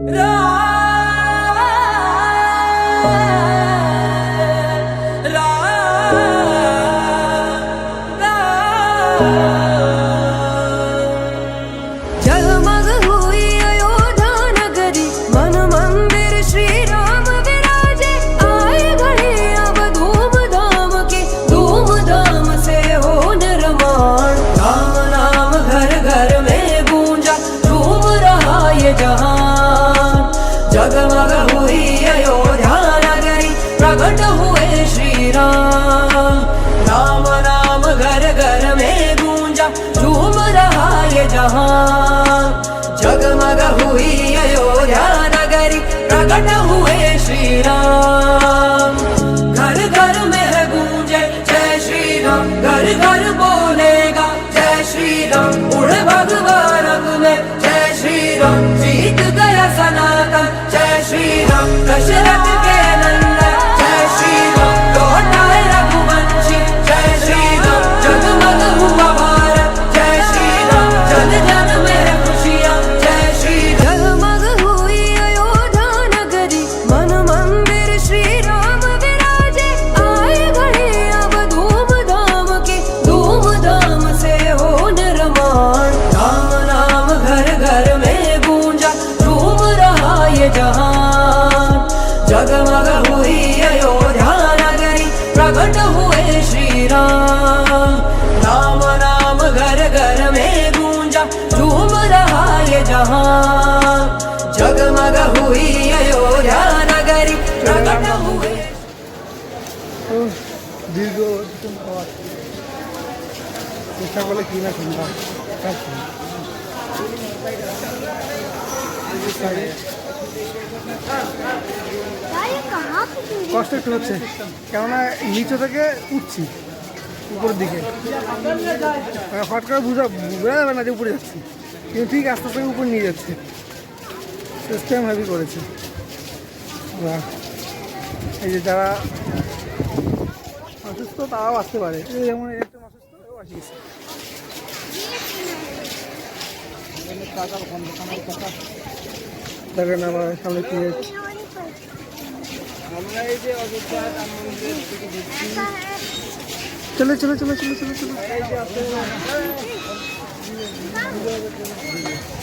No! प्रकट हुए श्री राम राम राम घर घर में गूंजा, झूम रहा ये जहाँ। जगमग हुई अयोध्या नगरी प्रकट हुए श्री राम जगमग हुई अयोध्या नगरी प्रकट हुए श्री राम राम नाम घर घर में गूंजा झूम रहा ये जहां जगमग हुई अयोध्या नगरी प्रकट हुए উফ, দীর্ঘ অতিক্রম পথ চেষ্টা করলে কি না শুনলাম কষ্ট একটু হচ্ছে। কেননা নিচে থেকে উঠছি, উপরের দিকে। মানে হট করে বুঝা বোঝা যাবে না যে উপরে যাচ্ছি। কিন্তু ঠিক আস্তে আস্তে উপরে নিয়ে যাচ্ছে। সিস্টেম হেভি করেছে। এই যে যারা অসুস্থ, তারাও আসতে পারে। এই যেমন একটু অসুস্থ, এও আসিয়েছে দেখেন আমার সামনে কি আমরা এই যে অযোধ্যা রাম মন্দির থেকে ঢুকছি চলে চলে চলে চলে চলে চলে।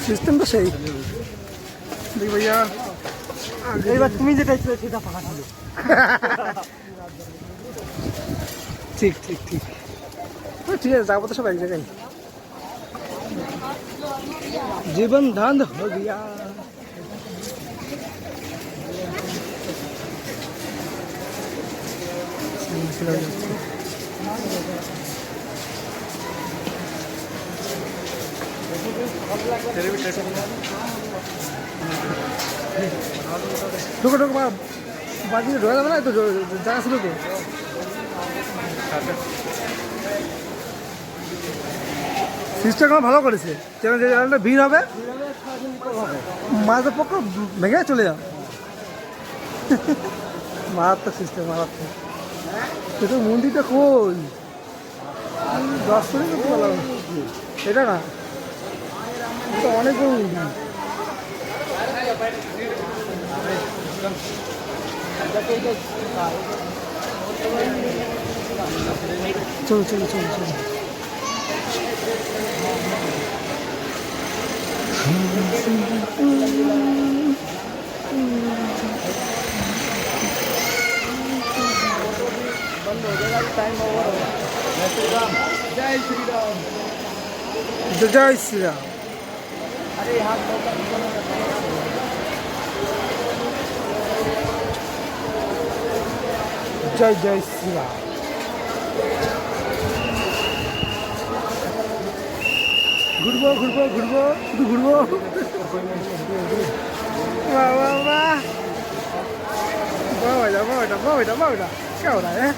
সিস্টেম তো সেই। দেখ ভাইয়া। এইবার তুমি যেটা ছিল সেটা ফাঁকা ছিল। ঠিক ঠিক ঠিক। ঠিক আছে যাব তো সব এক জায়গায়। জীবন ধান হো গিয়া ঢুকো ঢুকো বা বাকি ঢোকা যাবে না তো জায়গা ছিল তো সিস্টেম ভালো করেছে। যেন যে জায়গাটা ভিড় হবে মাঝের পক্ষ ভেঙে চলে যাও মারাত্মক সিস্টেম মারাত্মক। কিন্তু মন্দিরটা দশ করে করতে পারলাম এটা না। এটা অনেক বড় মন্দির। চলো চলো চলো চলো। জয় শ্রীরাম জয় শ্রীরাম জয় জয় শ্রীরাম ঘুরবো ঘুরবো ঘুরবো শুধু ঘুরবো বাহ বাহ বাহ বাহ এটা বাহ এটা বাহ এটা বাহ এটা কেমন হ্যাঁ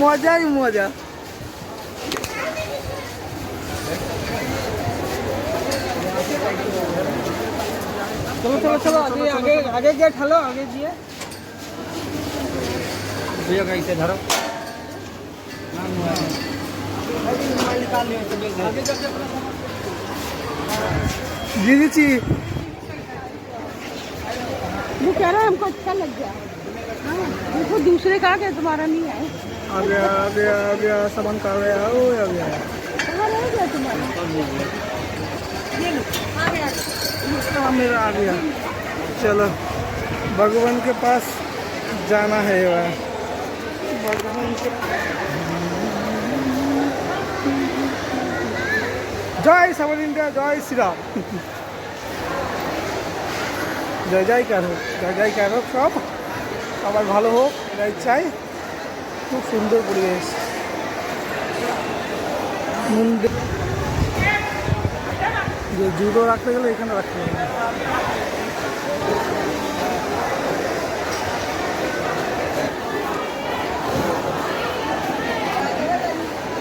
মজাই মজা চলো চলো চলো আগে আগে আগে গিয়ে ঠালো আগে গিয়ে দুই গাইতে ধরো আগে যাচ্ছে দিয়ে দিচ্ছি वो कह रहा है हमको अच्छा लग गया हाँ, देखो दूसरे का क्या तुम्हारा नहीं है? आ गया आ गया आ गया सामान का गया हो आ गया। कहाँ रह गया। तुम्हारा मेरा आ गया। चलो भगवान के पास जाना है वह भगवान के जय समर इंडिया जय श्री राम जय जय करो जय जय करो सब। সবার ভালো হোক, এটাই চাই। খুব সুন্দর পরিবেশ। যে জুতো রাখতে গেলে এখানে রাখতে হবে।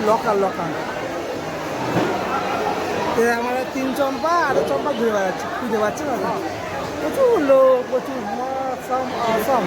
লকাল লকাল আমার তিন চম্পা, আর চম্পা ঘুরে বেড়াচ্ছে। খুঁজে পাচ্ছে না? প্রচুর লোক, প্রচুর। মাসাম আসাম